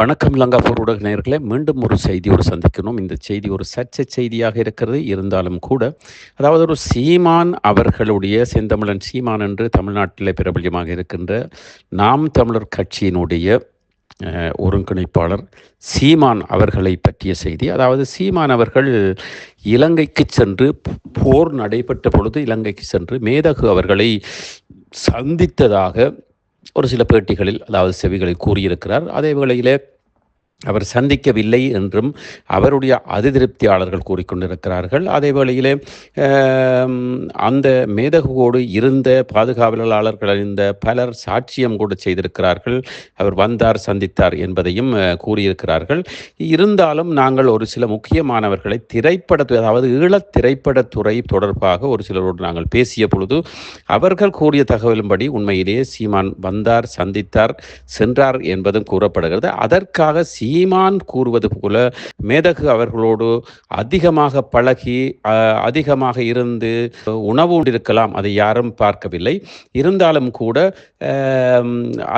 வணக்கம் லங்காபூர் ஊடக நேயர்களே. மீண்டும் ஒரு செய்தியோடு சந்திக்கணும். இந்த செய்தி ஒரு சர்ச்சை செய்தியாக இருக்கிறது. இருந்தாலும் கூட அதாவது ஒரு சீமான் அவர்களுடைய செந்தமிழன் சீமான் என்று தமிழ்நாட்டிலே பிரபல்யமாக இருக்கின்ற நாம் தமிழர் கட்சியினுடைய ஒருங்கிணைப்பாளர் சீமான் அவர்களை பற்றிய செய்தி. அதாவது சீமான் அவர்கள் இலங்கைக்கு சென்று போர் நடைபெற்ற பொழுது இலங்கைக்கு சென்று மேதகு அவர்களை சந்தித்ததாக ஒரு சில பேட்டிகளில் அதாவது செவிகளில் கூறியிருக்கிறார். அதே வேளையிலே அவர் சந்திக்கவில்லை என்றும் அவருடைய அதிருப்தியாளர்கள் கூறிக்கொண்டிருக்கிறார்கள். அதே வேளையிலே அந்த மேதகுவோடு இருந்த பாதுகாவலாளர்கள் அறிந்த பலர் சாட்சியம் கூட செய்திருக்கிறார்கள். அவர் வந்தார் சந்தித்தார் என்பதையும் கூறியிருக்கிறார்கள். இருந்தாலும் நாங்கள் ஒரு சில முக்கியமானவர்களை திரைப்பட அதாவது ஈழத் திரைப்படத்துறை தொடர்பாக ஒரு சிலரோடு நாங்கள் பேசிய பொழுது அவர்கள் கூறிய தகவலின்படி உண்மையிலேயே சீமான் வந்தார் சந்தித்தார் சென்றார் என்பதும் கூறப்படுகிறது. அதற்காக சீ ஈமான் கூறுவது போல மேதகு அவர்களோடு அதிகமாக பழகி அதிகமாக இருந்து உணவு இருக்கலாம் அதை யாரும் பார்க்கவில்லை. இருந்தாலும் கூட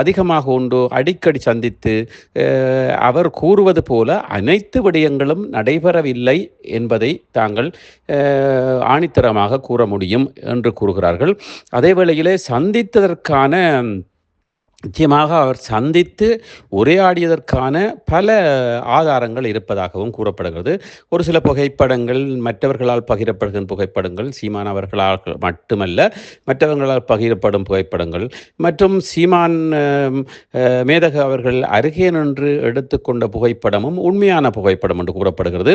அதிகமாக உண்டு அடிக்கடி சந்தித்து அவர் கூறுவது போல அனைத்து விடயங்களும் நடைபெறவில்லை என்பதை தாங்கள் ஆணித்தரமாக கூற முடியும் என்று கூறுகிறார்கள். அதே வேளையிலே சந்தித்ததற்கான நிச்சயமாக அவர் சந்தித்து உரையாடியதற்கான பல ஆதாரங்கள் இருப்பதாகவும் கூறப்படுகிறது. ஒரு சில புகைப்படங்கள் மற்றவர்களால் பகிரப்படுகின்ற புகைப்படங்கள் சீமான் அவர்களால் மட்டுமல்ல மற்றவர்களால் பகிரப்படும் புகைப்படங்கள் மற்றும் சீமான் மேதகு அவர்கள் அருகே நின்று எடுத்துக்கொண்ட புகைப்படமும் உண்மையான புகைப்படம் என்று கூறப்படுகிறது.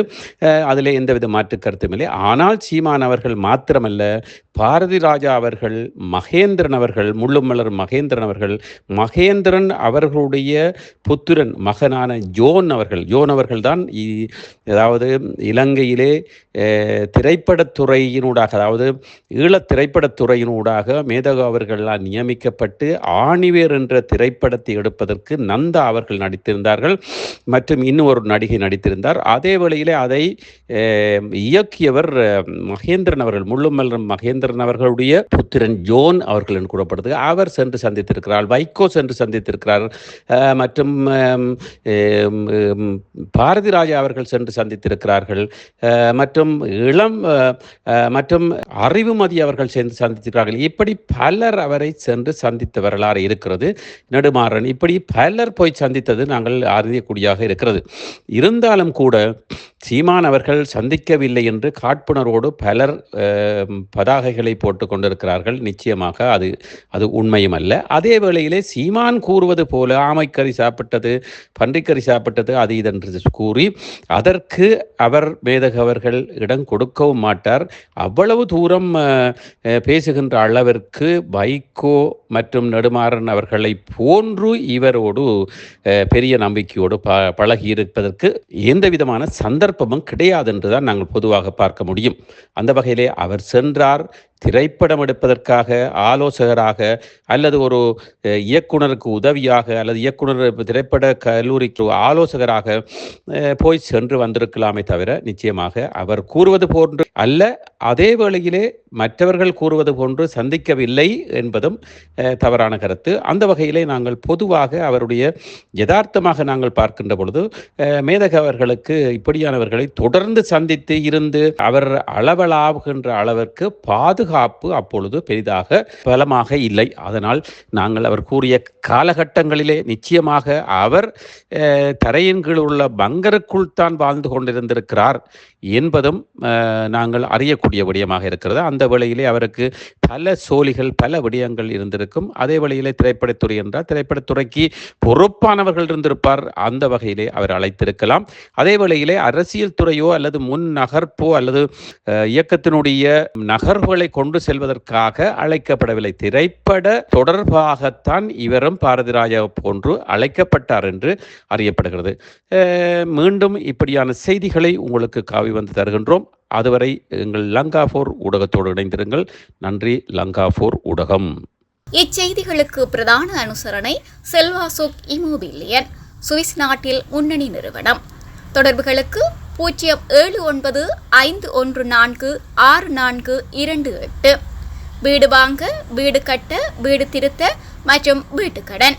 அதில் அதிலே எந்தவித மாற்று கருத்தும் இல்லை. ஆனால் சீமான் அவர்கள் மாத்திரமல்ல பாரதி ராஜா அவர்கள் மகேந்திரன் அவர்கள் முள்ளுமலர் மகேந்திரன் அவர்கள் மகேந்திரன் அவர்களுடைய புத்திரன் மகனான ஜோன் அவர்கள். ஜோன் அவர்கள்தான் இ- அதாவது இலங்கையிலே திரைப்படத்துறையினூடாக அதாவது ஈழத் திரைப்படத்துறையினூடாக மேதகு அவர்களால் நியமிக்கப்பட்டு ஆணிவேர் என்ற திரைப்படத்தை எடுப்பதற்கு நந்தா அவர்கள் நடித்திருந்தார்கள். மற்றும் இன்னும் ஒரு நடிகை நடித்திருந்தார். அதே வேளையிலே அதை இயக்கியவர் மகேந்திரன் அவர்கள் முள்ளுமல்லர் மகேந்திரன் அவர்களுடைய புத்திரன் ஜோன் அவர்கள் என்று கூறப்படுது. அவர் சென்று சந்தித்திருக்கிறார். வைகோ சென்று சந்தித்திருக்கிறார். மற்றும் பாரதி ராஜா அவர்கள் சென்று சந்தித்திருக்கிறார்கள். மற்றும் இளம் மற்றும் அறிவுமதி அவர்கள் சென்று சந்தித்திருக்கிறார்கள். இப்படி பலர் அவரை சென்று சந்தித்த வரலாறு இருக்கிறது. நெடுமாறன் இப்படி பலர் போய் சந்தித்தது நாங்கள் அறியக்கூடியதாக இருக்கிறது. இருந்தாலும் கூட சீமான் அவர்கள் சந்திக்கவில்லை என்று காட்புணர்வோடு பலர் பதாகைகளை போட்டு கொண்டிருக்கிறார்கள். நிச்சயமாக அது அது உண்மையும் அல்ல. அதே வேளையிலே சீமான் கூறுவது போல ஆமைக்கறி சாப்பிட்டது பன்றிக்கறி சாப்பிட்டது அது இதென்று கூறி அதற்கு அவர் வேதகவர்கள் இடம் கொடுக்கவும் மாட்டார். அவ்வளவு தூரம் பேசுகின்ற அளவிற்கு வைகோ மற்றும் நெடுமாறன் அவர்களை போன்று இவரோடு பெரிய நம்பிக்கையோடு ப பழகி இருப்பதற்கு எந்த விதமான சந்தர்ப்பமும் கிடையாது என்றுதான் நாங்கள் பொதுவாக பார்க்க முடியும். அந்த வகையிலே அவர் சென்றார். திரைப்படம் எடுப்பதற்காக ஆலோசகராக அல்லது ஒரு இயக்குனருக்கு உதவியாக அல்லது இயக்குனர் திரைப்பட கல்லூரிக்கு ஆலோசகராக போய் சென்று வந்திருக்கலாமே தவிர நிச்சயமாக அவர் கூறுவது போன்று அல்ல. அதே வேளையிலே மற்றவர்கள் கூறுவது போன்று சந்திக்கவில்லை என்பதும் தவறான கருத்து. அந்த வகையிலே நாங்கள் பொதுவாக அவருடைய யதார்த்தமாக நாங்கள் பார்க்கின்ற பொழுது மேதக அவர்களுக்கு இப்படியானவர்களை தொடர்ந்து சந்தித்து இருந்து அவர் அளவலாகுகின்ற அளவிற்கு பாதுகாப்பு அப்பொழுது பெரிதாக பலமாக இல்லை. அதனால் நாங்கள் அவர் கூறிய காலகட்டங்களிலே நிச்சயமாக அவர் தரையின் கீழ் உள்ள பங்கருக்குள் தான் வாழ்ந்து கொண்டிருந்திருக்கிறார் என்பதும் நாங்கள் அறியக்கூடிய விடயமாக இருக்கிறது. அந்த வேளையிலே அவருக்கு பல சோழிகள் பல விடயங்கள் இருந்திருக்கும். அதே வழியிலே திரைப்படத்துறை என்றால் திரைப்படத்துறைக்கு பொறுப்பானவர்கள் இருந்திருப்பார். அந்த வகையிலே அவர் அழைத்திருக்கலாம். அதே வேளையிலே அரசியல் துறையோ அல்லது முன் நகர்ப்போ அல்லது இயக்கத்தினுடைய நகர்வுகளை கொண்டு செல்வதற்காக அழைக்கப்படவில்லை. திரைப்பட தொடர்பாகத்தான் இவரும் பாரதி ராஜா போன்று அழைக்கப்பட்டார் என்று அறியப்படுகிறது. மீண்டும் இப்படியான செய்திகளை உங்களுக்கு காவி வந்து தருகின்றோம். அதுவரை எங்கள் லங்கா போர் ஊடகத்தோடு இணைந்திருங்கள். நன்றி லங்கா போர் ஊடகம். இச்செய்திகளுக்கு பிரதான அனுசரணை செல்வாசோக் இமோபிலியன் சுவிஸ் நாட்டில் முன்னணி நிறுவனம். தொடர்புகளுக்கு பூஜ்ஜியம் ஏழு ஒன்பது ஐந்து ஒன்று நான்கு ஆறு நான்கு இரண்டு எட்டு. வீடு வாங்க வீடு கட்ட வீடு திருத்த மற்றும் வீட்டுக்கடன்.